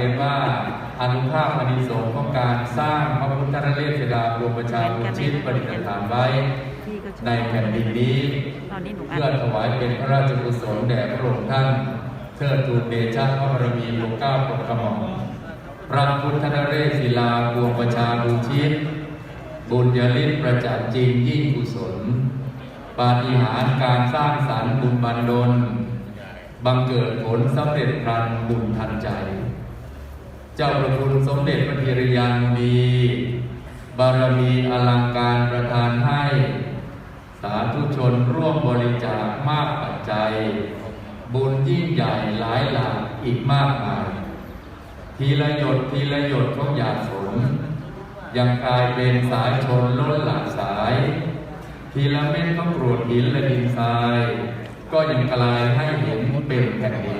รียนว่าอนุภาพอนิสงส์ของการสร้างพระพุทธนเรศดารวมประชาบุญชิตประดิษฐานไว้ ในแผ่นดินนี้ เพื่อถวายเป็นพระราชกุศลแด่พระองค์ท่านเทิดทูนเดชะพระบรมีโลก้าโปรดกระหม่อมพระพุทธนเรศศิลาบวงประชาบุญชิต บุญญาฤทธิ์ประจักษ์จริงยิ่งกุศล ปาฏิหาริย์การสร้างสรรค์บุญบันดลบังเกิดผลสำเร็จพลันบุญทันใจ เจ้าประคุณสมเด็จพระธีรยานมี บารมีอลังการประทานให้ สาธุชนร่วมบริจาคมากปัจจัย บุญยิ่งใหญ่หลายหลากอีกมากมาย ทีละหยดทีละหยดของหยาดฝนยังกลายเป็นสายชนล้นหลากสาย ทีละเม็ดของกรวดหินและดินทราย ก็ยังกลายให้เห็นเป็นแผ่นดิน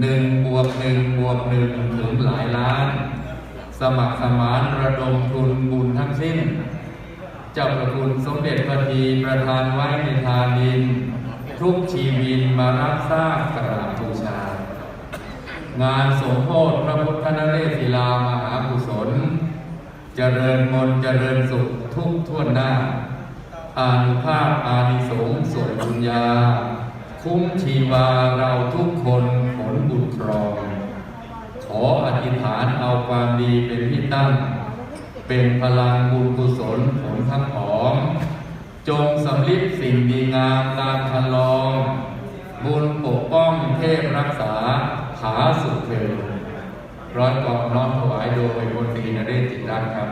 หนึ่งบวกหนึ่งบวกหนึ่งถึงหลายล้าน สมัครสมานระดมทุนบุญทั้งสิ้น เจ้าประคุณสมเด็จพระทีประทานไว้ในทานิน ทุกชีวินมารับทราบกราบบูชา งานสมโภชพระพุทธนเรศศิลามหากุศล เจริญมนเจริญสุขทุกทั่วหน้าอานุภาพอานิสงส์ส่วนบุญญา คุ้มชีวาเราทุกคนผลบุญครอง ขออธิษฐานเอาความดีเป็นที่ตั้ง เป็นพลังบุญกุศลผลทั้งผอง จงสำลิดสิ่งดีงามตามคันลอง บุญปกป้องเทพรักษาผาสุขเถิดร้อยกองน้อมถวายโดยบนตรีนเรศจิตรักครับ